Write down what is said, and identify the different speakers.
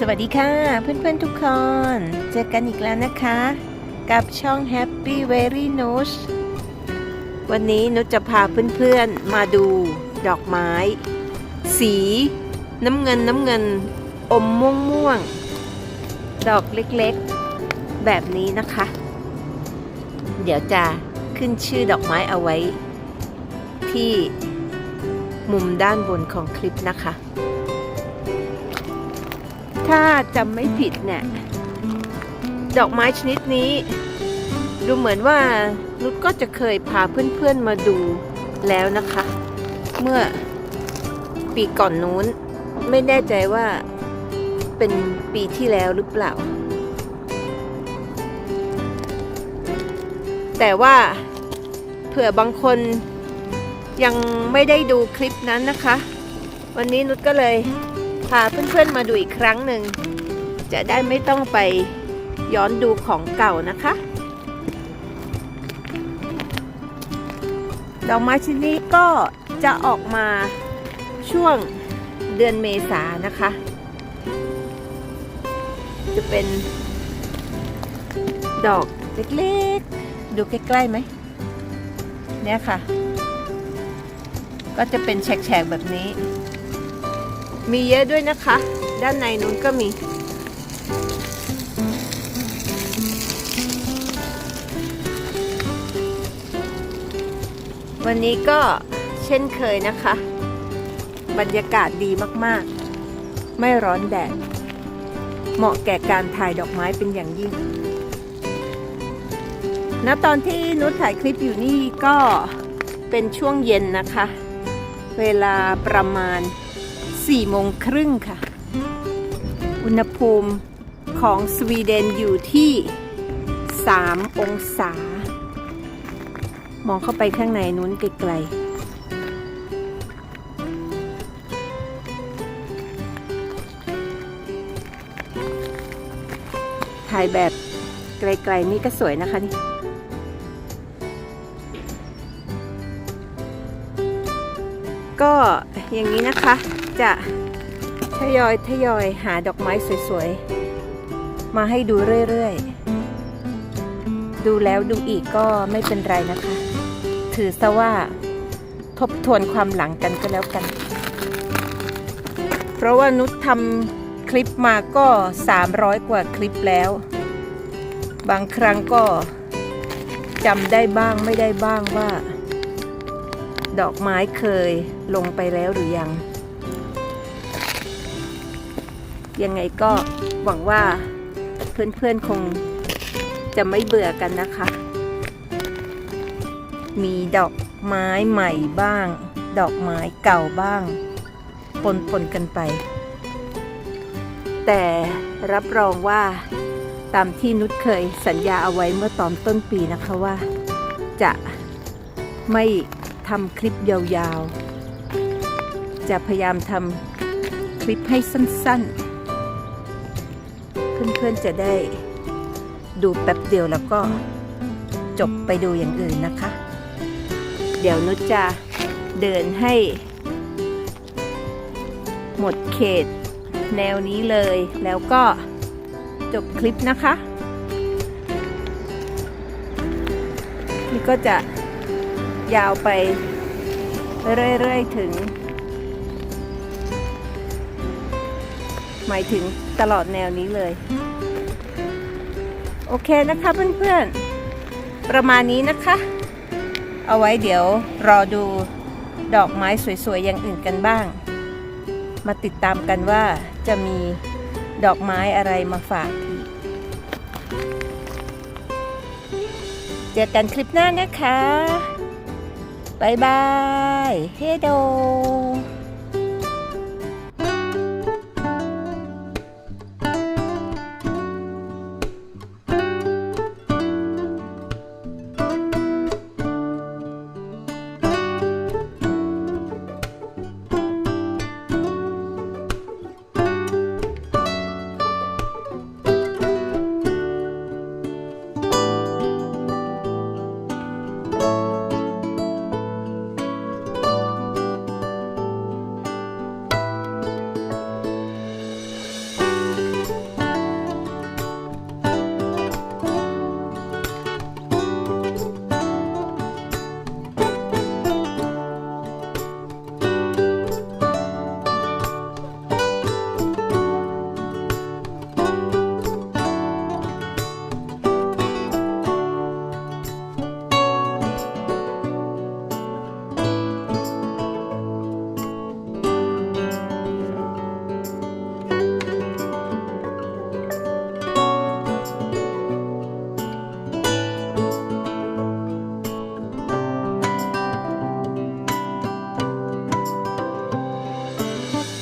Speaker 1: สวัสดีค่ะ เพื่อนๆทุกคน เจอกันอีกแล้วนะคะ กับช่อง Happy Very n o s วันนี้นุชจะพาเพื่อนๆมาดูดอกไม้ สีน้ำเงินน้ำเงินอมม่วงม่วง ดอกเล็กๆ แบบนี้นะคะ เดี๋ยวจะขึ้นชื่อดอกไม้เอาไว้ ที่มุมด้านบนของคลิปนะคะ ถ้าจำไม่ผิดเนี่ยดอกไม้ชนิดนี้ ดูเหมือนว่านุชก็จะเคยพาเพื่อนๆมาดูแล้วนะคะ เมื่อปีก่อนนู้นไม่แน่ใจว่าเป็นปีที่แล้วหรือเปล่า แต่ว่าเผื่อบางคนยังไม่ได้ดูคลิปนั้นนะคะ วันนี้นุชก็เลย พาเพื่อนๆมาดูอีกครั้งหนึ่ง จะได้ไม่ต้องไปย้อนดูของเก่านะคะ ดอกไม้ชนิดนี้ก็จะออกมาช่วงเดือนเมษานะคะ จะเป็นดอกเล็กๆ ดูใกล้ๆไหม เนี่ยค่ะ ก็จะเป็นแฉกๆแบบนี้ มีเยอะด้วยนะคะ ด้านในนู้นก็มี วันนี้ก็เช่นเคยนะคะ บรรยากาศดีมากๆ ไม่ร้อนแดด เหมาะแก่การถ่ายดอกไม้เป็นอย่างยิ่งณตอนที่นุชถ่ายคลิปอยู่นี่ก็เป็นช่วงเย็นนะคะ เวลาประมาณ 4โมงครึ่งค่ะ อุณหภูมิของสวีเดนอยู่ที่ 3 องศา มองเข้าไปข้างในนู้นไกลๆ ถ่ายแบบไกลๆนี่ก็สวยนะคะนี่ก็อย่างนี้นะคะ จะทยอยทยอยหาดอกไม้สวยๆ มาให้ดูเรื่อยๆ ดูแล้วดูอีกก็ไม่เป็นไรนะคะ ถือซะว่าทบทวนความหลังกันก็แล้วกัน เพราะว่านุชทำคลิปมาก็ 300 กว่าคลิปแล้ว บางครั้งก็จำได้บ้างไม่ได้บ้างว่า ดอกไม้เคยลงไปแล้วหรือยัง ยังไงก็หวังว่าเพื่อนๆคงจะไม่เบื่อกันนะคะ มีดอกไม้ใหม่บ้าง ดอกไม้เก่าบ้าง ปนปนๆกันไป แต่รับรองว่าตามที่นุชเคยสัญญาเอาไว้เมื่อตอนต้นปีนะคะว่า จะไม่ทำคลิปยาวๆ จะพยายามทำคลิปให้สั้นๆ เพื่อนๆจะได้ดูแป๊บเดียวแล้วก็จบไปดูอย่างอื่นนะคะ เดี๋ยวนุชจะเดินให้ หมดเขตแนวนี้เลยแล้วก็จบคลิปนะคะ นี่ก็จะยาวไปเรื่อยๆถึง หมายถึงตลอดแนวนี้เลย โอเคนะคะเพื่อนๆ ประมาณนี้นะคะ เอาไว้เดี๋ยวรอดูดอกไม้สวยๆ อย่างอื่นกันบ้าง มาติดตามกันว่าจะมีดอกไม้อะไรมาฝากอีกเจอกันคลิปหน้านะคะบายบาย เฮโด